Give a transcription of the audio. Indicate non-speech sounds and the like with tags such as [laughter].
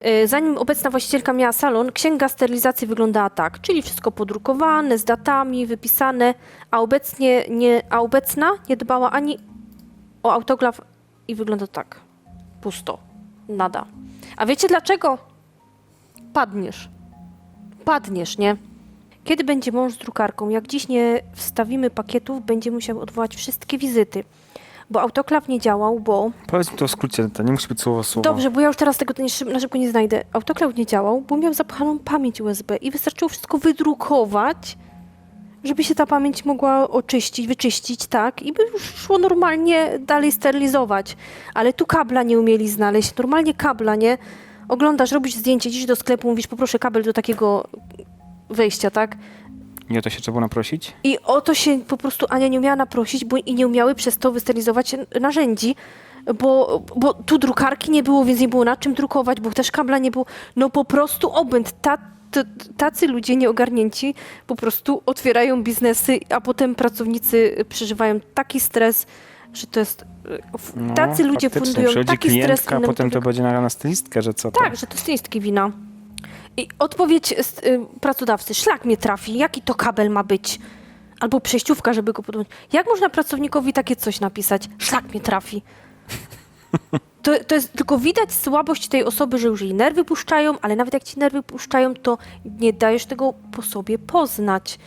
E, Zanim obecna właścicielka miała salon, księga sterylizacji wyglądała tak, czyli wszystko podrukowane, z datami, wypisane, a, obecnie nie, a obecna nie dbała ani o autograf i wygląda tak. Pusto. Nada. A wiecie dlaczego? Padniesz. Padniesz, nie? Kiedy będzie mąż z drukarką? Jak dziś nie wstawimy pakietów, będzie musiał odwołać wszystkie wizyty. Bo autoklaw nie działał, bo Powiedz mi to w skrócie, to nie musi być słowo słowo. Dobrze, bo ja już teraz tego nie szyb- na szybko nie znajdę. Autoklaw nie działał, bo miał zapchaną pamięć USB i wystarczyło wszystko wydrukować, żeby się ta pamięć mogła oczyścić, wyczyścić, tak? I by już szło normalnie dalej sterylizować. Ale tu kabla nie umieli znaleźć. Normalnie kabla, nie? Oglądasz, robisz zdjęcie, idziesz do sklepu, mówisz, poproszę kabel do takiego wejścia, tak? I o to się trzeba było naprosić? I o to się po prostu Ania nie umiała naprosić, bo i nie umiały przez to wysterylizować narzędzi, bo, bo tu drukarki nie było, więc nie było na czym drukować, bo też kabla nie było. No po prostu obęd. Ta, t- tacy ludzie nieogarnięci po prostu otwierają biznesy, a potem pracownicy przeżywają taki stres, że to jest... No, Tacy ludzie faktycznie. fundują Przychodzi taki stres klientka, potem to będzie nagrana stylistkę, że co to? Tak, że to stylistki wina. I odpowiedź z, y, pracodawcy, szlak mnie trafi, jaki to kabel ma być? Albo przejściówka, żeby go podłączyć. Jak można pracownikowi takie coś napisać? Szlak mnie trafi. [laughs] To, to jest tylko widać słabość tej osoby, że już jej nerwy puszczają, ale nawet jak ci nerwy puszczają, to nie dajesz tego po sobie poznać.